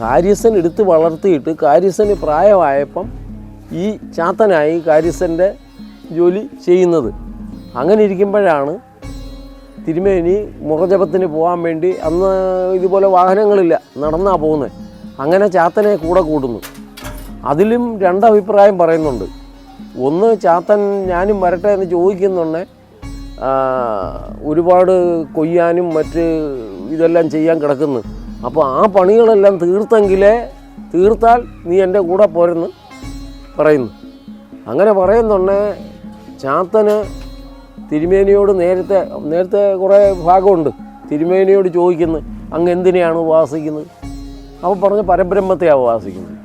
കാര്യസ്ഥൻ എടുത്ത് വളർത്തിയിട്ട് കാര്യസ്ഥന് പ്രായമായപ്പം ഈ ചാത്തനായി കാര്യസ്ഥന്റെ ജോലി ചെയ്യുന്നത്. അങ്ങനെ ഇരിക്കുമ്പോഴാണ് തിരുമേനി മുറജപത്തിന് പോകാൻ വേണ്ടി അന്ന് ഇതുപോലെ വാഹനങ്ങളില്ല നടന്നാ പോകുന്നത് അങ്ങനെ ചാത്തനെ കൂടെ കൂടുന്നു. അതിലും രണ്ടഭിപ്രായം പറയുന്നുണ്ട്. ഒന്ന് ചാത്തൻ ഞാനും വരട്ടെ എന്ന് ചോദിക്കുന്നുണ്ടെ ഒരുപാട് കൊയ്യാനും മറ്റ് ഇതെല്ലാം ചെയ്യാൻ കിടക്കുന്നു. അപ്പോൾ ആ പണികളെല്ലാം തീർത്തെങ്കിലേ തീർത്താൽ നീ എന്റെ കൂടെ പോരെന്ന് പറയുന്നു. അങ്ങനെ പറയുന്നുണ്ട് ചാത്തന് തിരുമേനിയോട് നേരത്തെ നേരത്തെ കുറേ ഭാഗമുണ്ട്. തിരുമേനിയോട് ചോദിക്കുന്നു അങ്ങ് എന്തിനെയാണ് ഉപാസിക്കുന്നത്? അപ്പോൾ പറഞ്ഞ് പരബ്രഹ്മത്തെയാണ് ഉപാസിക്കുന്നത്.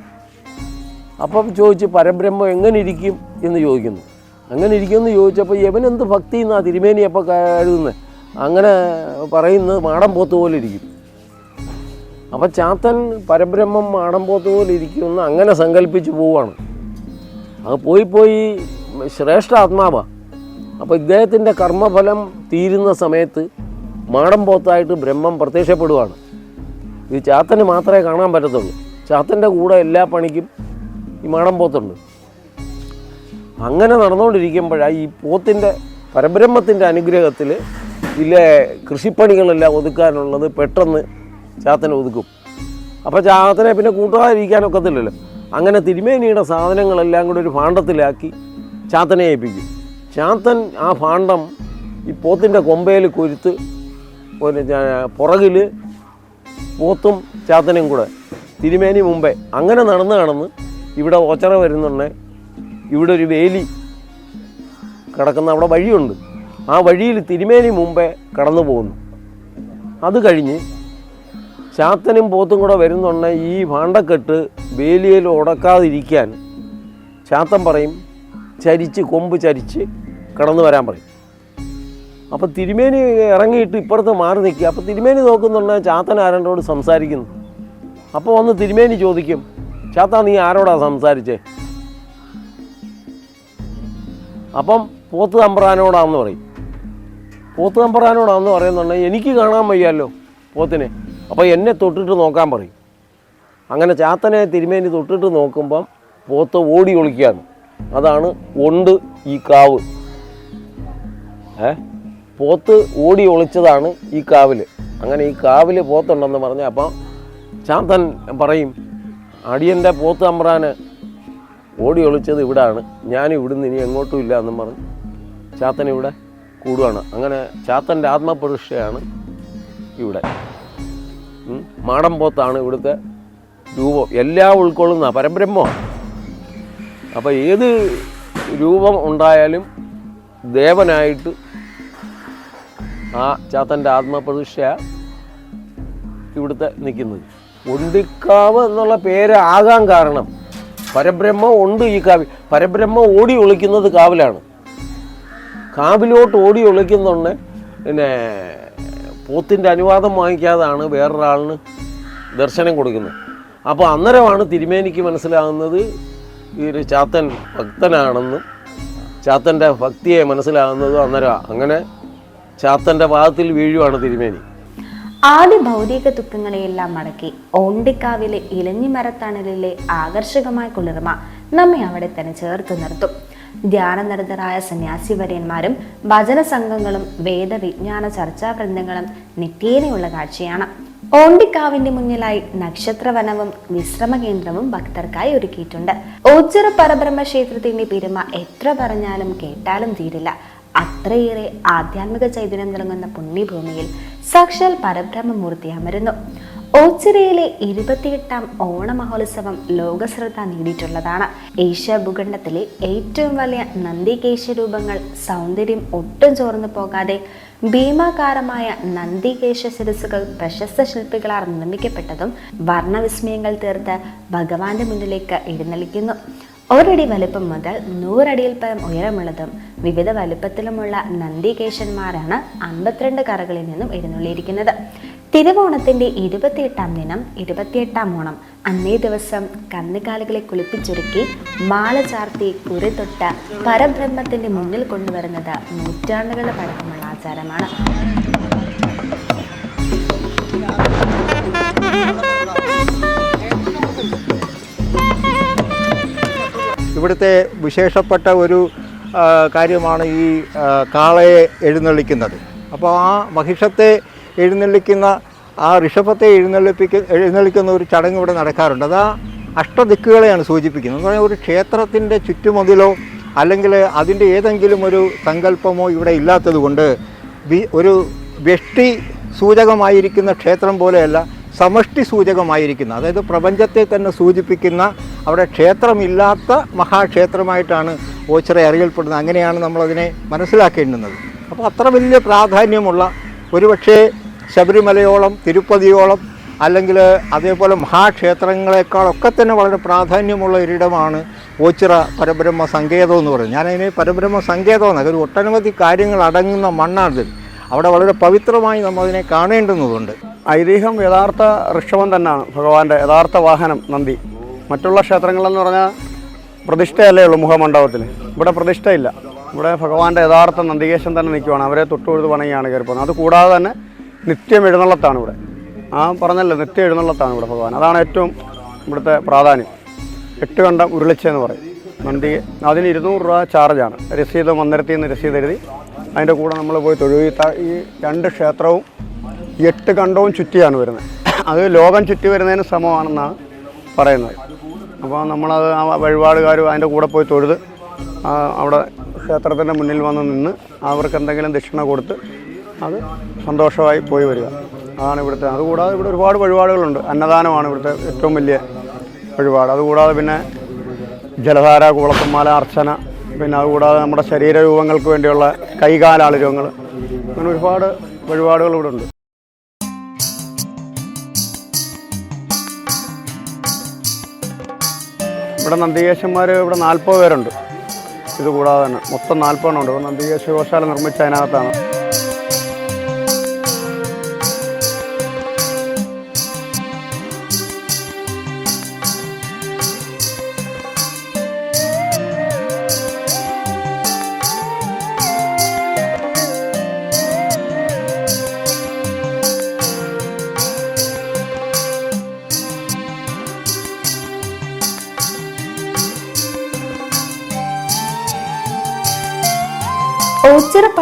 അപ്പം ചോദിച്ച് പരബ്രഹ്മം എങ്ങനെ ഇരിക്കും എന്ന് ചോദിക്കുന്നു. അങ്ങനെ ഇരിക്കുമെന്ന് ചോദിച്ചപ്പോൾ യവനെന്ത് ഭക്തി എന്നാണ് തിരുമേനി അപ്പോൾ കഴുതുന്നത് അങ്ങനെ പറയുന്നത് മാടം പോത്ത് പോലെ ഇരിക്കും. അപ്പം ചാത്തൻ പരബ്രഹ്മം മാടം പോത്ത് പോലെ ഇരിക്കുമെന്ന് അങ്ങനെ സങ്കല്പിച്ച് പോവാണ്. അത് പോയി പോയി ശ്രേഷ്ഠ ആത്മാവാണ് അപ്പോൾ ഇദ്ദേഹത്തിന്റെ കർമ്മഫലം തീരുന്ന സമയത്ത് മാടം പോത്തായിട്ട് ബ്രഹ്മം പ്രത്യക്ഷപ്പെടുവാണ്. ഇത് ചാത്തന് മാത്രമേ കാണാൻ പറ്റത്തുള്ളൂ. ചാത്തന്റെ കൂടെ എല്ലാ പണിക്കും ഈ മാടം പോത്തുണ്ട് അങ്ങനെ നടന്നുകൊണ്ടിരിക്കുമ്പോഴാണ് ഈ പോത്തിന്റെ പരബ്രഹ്മത്തിന്റെ അനുഗ്രഹത്തിൽ ഇതിലെ കൃഷിപ്പണികളെല്ലാം ഒതുക്കാനുള്ളത് പെട്ടെന്ന് ചാത്തനെ ഒതുക്കും. അപ്പോൾ ചാത്തനെ പിന്നെ കൂട്ടാതിരിക്കാനൊക്കത്തില്ലല്ലോ. അങ്ങനെ തിരുമേനിയുടെ സാധനങ്ങളെല്ലാം കൂടി ഒരു ഭാണ്ഡത്തിലാക്കി ചാത്തനെ ഏൽപ്പിക്കും. ചാത്തൻ ആ ഭാണ്ഡം ഈ പോത്തിന്റെ കൊമ്പയിൽ കൊരുത്ത് ഒരു പുറകിൽ പോത്തും ചാത്തനും കൂടെ തിരുമേനി മുമ്പേ അങ്ങനെ നടന്ന് നടന്ന് ഇവിടെ ഓച്ചറ വരുന്നുണ്ട്. ഇവിടെ ഒരു വേലി കിടക്കുന്ന അവിടെ വഴിയുണ്ട്. ആ വഴിയിൽ തിരുമേനി മുമ്പേ കടന്നു പോകുന്നു. അത് കഴിഞ്ഞ് ചാത്തനും പോത്തും കൂടെ വരുന്നുണ്ട് ഈ ഭാണ്ടക്കെട്ട് വേലിയിൽ ഉടക്കാതിരിക്കാൻ ചാത്തൻ പറയും ചരിച്ച് കൊമ്പ് ചരിച്ച് കടന്നു വരാൻ പറയും. അപ്പോൾ തിരുമേനി ഇറങ്ങിയിട്ട് ഇപ്പുറത്ത് മാറി നിൽക്കുക. അപ്പോൾ തിരുമേനി നോക്കുന്നുണ്ട് ചാത്തൻ ആരണ്ടോട് സംസാരിക്കുന്നു. അപ്പോൾ ഒന്ന് തിരുമേനി ചോദിക്കും ചാത്ത നീ ആരോടാ സംസാരിച്ചേ? അപ്പം പോത്ത് തമ്പ്രാനോടാന്ന് പറയും. പോത്ത് തമ്പ്രാനോടാന്ന് പറയുന്നുണ്ടെങ്കിൽ എനിക്ക് കാണാൻ വയ്യാലോ പോത്തിനെ? അപ്പോൾ എന്നെ തൊട്ടിട്ട് നോക്കാൻ പറയും. അങ്ങനെ ചാത്തനെ തിരുമേനി തൊട്ടിട്ട് നോക്കുമ്പം പോത്ത് ഓടി ഒളിക്കുകയാണ് അതാണ് ഉണ്ട് ഈ കാവ്. ഏ? പോത്ത് ഓടി ഒളിച്ചതാണ് ഈ കാവിൽ അങ്ങനെ ഈ കാവിൽ പോത്തുണ്ടെന്ന് പറഞ്ഞ അപ്പം ചാത്തൻ പറയും അടിയന്റെ പോത്ത് അമ്പ്രാന് ഓടി ഒളിച്ചത് ഇവിടാണ്. ഞാൻ ഇവിടുന്ന് ഇനി എങ്ങോട്ടും ഇല്ല എന്നും പറഞ്ഞ് ചാത്തൻ ഇവിടെ കൂടുകയാണ് അങ്ങനെ ചാത്തന്റെ ആത്മപ്രതിഷ്ഠയാണ് ഇവിടെ. ഉം. മാടൻ പോത്താണ് ഇവിടുത്തെ രൂപം. എല്ലാം ഉൾക്കൊള്ളുന്ന പരബ്രഹ്മമാണ്. അപ്പോൾ ഏത് രൂപം ഉണ്ടായാലും ദേവനായിട്ട് ആ ചാത്തന്റെ ആത്മപ്രതിഷ്ഠ ഇവിടുത്തെ നിൽക്കുന്നത്. ഒണ്ടിക്കാവ് എന്നുള്ള പേര് ആകാൻ കാരണം പരബ്രഹ്മം ഉണ്ട് ഈ കാവിൽ പരബ്രഹ്മം ഓടി ഒളിക്കുന്നത് കാവിലാണ്. കാവിലോട്ട് ഓടി ഒളിക്കുന്നുണ്ട് പിന്നെ പോത്തിന്റെ അനുവാദം വാങ്ങിക്കാതാണ് വേറൊരാളിന് ദർശനം കൊടുക്കുന്നത്. അപ്പോൾ അന്നേരമാണ് തിരുമേനിക്ക് മനസ്സിലാകുന്നത് ഈ ഒരു ചാത്തൻ ഭക്തനാണെന്നും ചാത്തന്റെ ഭക്തിയെ മനസ്സിലാകുന്നതും അന്നേരമാണ് അങ്ങനെ ചാത്തന്റെ വാദത്തിൽ വീഴുവാണ് തിരുമേനി. ആദ്യ ഭൗതിക ദുഃഖങ്ങളെയെല്ലാം മടക്കി ഓണ്ടിക്കാവിലെ ഇലഞ്ഞിമരത്തണലിലെ ആകർഷകമായ കുളിർമ നമ്മെ അവിടെ തന്നെ ചേർത്ത് നിർത്തും. ധ്യാനനിരതരായ സന്യാസിവര്യന്മാരും ഭജന സംഘങ്ങളും വേദവിജ്ഞാന ചർച്ചാ വൃന്ദങ്ങളും നിത്യേനയുള്ള കാഴ്ചയാണ്. ഓണ്ടിക്കാവിന്റെ മുന്നിലായി നക്ഷത്രവനവും വിശ്രമ കേന്ദ്രവും ഭക്തർക്കായി ഒരുക്കിയിട്ടുണ്ട്. ഓച്ചിറ പരബ്രഹ്മ ക്ഷേത്രത്തിന്റെ പെരുമ എത്ര പറഞ്ഞാലും കേട്ടാലും തീരില്ല. അത്രയേറെ ആധ്യാത്മിക ചൈതന്യം നൽകുന്ന പുണ്യഭൂമിയിൽ സാക്ഷാൽ പരബ്രഹ്മമൂർത്തി അമരുന്നു ഓച്ചിറയിലെ ഇരുപത്തിയെട്ടാം ഓണ മഹോത്സവം ലോകശ്രദ്ധ നേടിയിട്ടുള്ളതാണ്. ഏഷ്യ ഭൂഖണ്ഡത്തിലെ ഏറ്റവും വലിയ നന്ദികേശ രൂപങ്ങൾ സൗന്ദര്യം ഒട്ടും ചോർന്നു പോകാതെ ഭീമാകാരമായ നന്ദികേശ ശിരസുകൾ പ്രശസ്ത ശില്പികളാൽ നിർമ്മിക്കപ്പെട്ടതും വർണവിസ്മയങ്ങൾ തീർത്ത് ഭഗവാന്റെ മുന്നിലേക്ക് എഴുന്നള്ളിക്കുന്നു. ഒരടി വലുപ്പം മുതൽ നൂറടിയിൽ പരം ഉയരമുള്ളതും വിവിധ വലുപ്പത്തിലുമുള്ള നന്ദികേശന്മാരാണ് അമ്പത്തിരണ്ട് കറകളിൽ നിന്നും എഴുന്നള്ളിയിരിക്കുന്നത്. തിരുവോണത്തിന്റെ ഇരുപത്തിയെട്ടാം ദിനം ഇരുപത്തിയെട്ടാം ഓണം. അന്നേ ദിവസം കന്നുകാലികളെ കുളിപ്പിച്ചൊരുക്കി മാല ചാർത്തി കുറി തൊട്ട പരബ്രഹ്മത്തിന്റെ മുന്നിൽ കൊണ്ടുവരുന്നത് നൂറ്റാണ്ടുകളുടെ പഴക്കമുള്ള ആചാരമാണ്. ഇവിടുത്തെ വിശേഷപ്പെട്ട ഒരു കാര്യമാണ് ഈ കാളയെ എഴുന്നള്ളിക്കുന്നത്. അപ്പോൾ ആ മഹിഷത്തെ എഴുന്നള്ളിക്കുന്ന ആ ഋഷഭത്തെ എഴുന്നള്ളിപ്പിക്ക എഴുന്നള്ളിക്കുന്ന ഒരു ചടങ്ങ് ഇവിടെ നടക്കാറുണ്ട്. അത് ആ അഷ്ടദിക്കുകളെയാണ് സൂചിപ്പിക്കുന്നത്. എന്ന് പറഞ്ഞാൽ ഒരു ക്ഷേത്രത്തിന്റെ ചുറ്റുമതിലോ അല്ലെങ്കിൽ അതിന്റെ ഏതെങ്കിലും ഒരു സങ്കല്പമോ ഇവിടെ ഇല്ലാത്തതുകൊണ്ട് ഒരു വ്യഷ്ടി സൂചകമായിരിക്കുന്ന ക്ഷേത്രം പോലെയല്ല സമഷ്ടി സൂചകമായിരിക്കുന്ന അതായത് പ്രപഞ്ചത്തെ തന്നെ സൂചിപ്പിക്കുന്ന അവിടെ ക്ഷേത്രമില്ലാത്ത മഹാക്ഷേത്രമായിട്ടാണ് ഓച്ചിറ അറിയപ്പെടുന്നത്. അങ്ങനെയാണ് നമ്മളതിനെ മനസ്സിലാക്കേണ്ടുന്നത്. അപ്പോൾ അത്ര വലിയ പ്രാധാന്യമുള്ള ഒരുപക്ഷേ ശബരിമലയോളം തിരുപ്പതിയോളം അല്ലെങ്കിൽ അതേപോലെ മഹാക്ഷേത്രങ്ങളെക്കാളൊക്കെ തന്നെ വളരെ പ്രാധാന്യമുള്ള ഒരിടമാണ് ഓച്ചിറ പരബ്രഹ്മ സങ്കേതം എന്ന് പറയുന്നത്. ഞാനതിനെ പരബ്രഹ്മ സങ്കേതം എന്നൊക്കെ ഒരു ഒട്ടനവധി കാര്യങ്ങൾ അടങ്ങുന്ന മണ്ണാണിത് അവിടെ വളരെ പവിത്രമായി നമ്മൾ അതിനെ കാണേണ്ടുന്നതുണ്ട്. ഐതിഹ്യം യഥാർത്ഥ ഋഷഭം തന്നെയാണ് ഭഗവാന്റെ യഥാർത്ഥ വാഹനം നന്ദി. മറ്റുള്ള ക്ഷേത്രങ്ങളെന്ന് പറഞ്ഞാൽ പ്രതിഷ്ഠയല്ലേ ഉള്ളൂ മുഖമണ്ഡപത്തിൽ. ഇവിടെ പ്രതിഷ്ഠയില്ല. ഇവിടെ ഭഗവാന്റെ യഥാർത്ഥ നന്ദികേശൻ തന്നെ നിൽക്കുവാണ്. അവരെ തൊട്ടുകൊഴുത് പണിയാണ് കയറിപ്പോകുന്നത്. അതുകൂടാതെ അത് കൂടാതെ തന്നെ നിത്യം എഴുന്നള്ളത്താണ് ഇവിടെ. ആ പറഞ്ഞല്ലോ നിത്യം എഴുന്നള്ളത്താണ് ഇവിടെ ഭഗവാൻ. അതാണ് ഏറ്റവും ഇവിടുത്തെ പ്രാധാന്യം. എട്ട് കണ്ടം ഉരുളിച്ചെന്ന് പറയും. നന്ദി അതിന് ഇരുന്നൂറ് രൂപ ചാർജാണ് രസീത് മന്ദിരത്തിൽ നിന്ന് രസീത് എഴുതി അതിന്റെ കൂടെ നമ്മൾ പോയി തൊഴുകി ഈ രണ്ട് ക്ഷേത്രവും എട്ട് കണ്ടവും ചുറ്റിയാണ് വരുന്നത്. അത് ലോകം ചുറ്റി വരുന്നതിന് സമമാണെന്നാണ് പറയുന്നത്. അപ്പോൾ നമ്മളത് ആ വഴിപാടുകാരും അതിന്റെ കൂടെ പോയി തൊഴുത് അവിടെ ക്ഷേത്രത്തിന്റെ മുന്നിൽ വന്ന് നിന്ന് അവർക്ക് എന്തെങ്കിലും ദക്ഷിണ കൊടുത്ത് അത് സന്തോഷമായി പോയി വരിക. അതാണ് ഇവിടുത്തെ. അതുകൂടാതെ ഇവിടെ ഒരുപാട് വഴിപാടുകളുണ്ട്. അന്നദാനമാണ് ഇവിടുത്തെ ഏറ്റവും വലിയ വഴിപാട്. അതുകൂടാതെ പിന്നെ ജലധാര കുളത്തുമാല അർച്ചന പിന്നെ അതുകൂടാതെ നമ്മുടെ ശരീരരൂപങ്ങൾക്ക് വേണ്ടിയുള്ള കൈകാലാളുരൂപങ്ങൾ അങ്ങനെ ഒരുപാട് വഴിപാടുകൾ ഇവിടെ ഉണ്ട്. ഇവിടെ നന്ദികേശന്മാർ ഇവിടെ നാൽപ്പത് പേരുണ്ട്. ഇതുകൂടാതെ തന്നെ. മൊത്തം നാൽപ്പതെണ്ണം ഉണ്ട്. നന്ദികേശ ഗോശാല നിർമ്മിച്ച അതിനകത്താണ്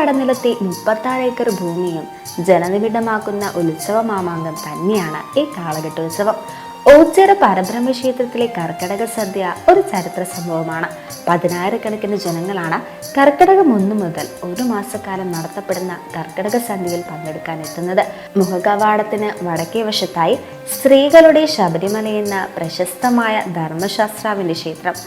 പടനിലത്തെ മുപ്പത്താറ് ഏക്കർ ഭൂമിയും ജനനിബിഡമാക്കുന്ന ഉത്സവ മാമാങ്കം തന്നെയാണ് ഈ കാളഘട്ടോത്സവം ഓച്ചിറ പരബ്രഹ്മ ക്ഷേത്രത്തിലെ കർക്കിടക സദ്യ ഒരു ചരിത്ര സംഭവമാണ്. പതിനായിരക്കണക്കിന് ജനങ്ങളാണ് കർക്കിടകം ഒന്നു മുതൽ ഒരു മാസക്കാലം നടത്തപ്പെടുന്ന കർക്കിടക സന്ധ്യയിൽ പങ്കെടുക്കാൻ എത്തുന്നത്. മുഖകവാടത്തിന് വടക്കേ വശത്തായി സ്ത്രീകളുടെ ശബരിമല എന്ന പ്രശസ്തമായ ധർമ്മശാസ്ത്രാവിന്റെ ക്ഷേത്രം.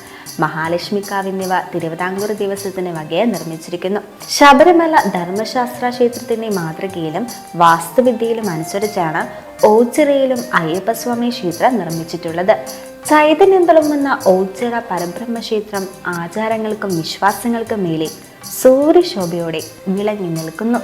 മഹാലക്ഷ്മിക്കാവ് എന്നിവ തിരുവിതാംകൂർ ദേവസ്വത്തിന് വകയെ നിർമ്മിച്ചിരിക്കുന്നു. ശബരിമല ധർമ്മശാസ്ത്ര ക്ഷേത്രത്തിന്റെ മാതൃകയിലും വാസ്തുവിദ്യയിലും അനുസരിച്ചാണ് ഓച്ചിറയിലും അയ്യപ്പസ്വാമി ക്ഷേത്രം നിർമ്മിച്ചിട്ടുള്ളത്. ചൈതന്യം എന്ന ഓച്ചിറ പരബ്രഹ്മ ക്ഷേത്രം ആചാരങ്ങൾക്കും വിശ്വാസങ്ങൾക്കും മേലെ സൂര്യശോഭയോടെ വിളങ്ങി നിൽക്കുന്നു.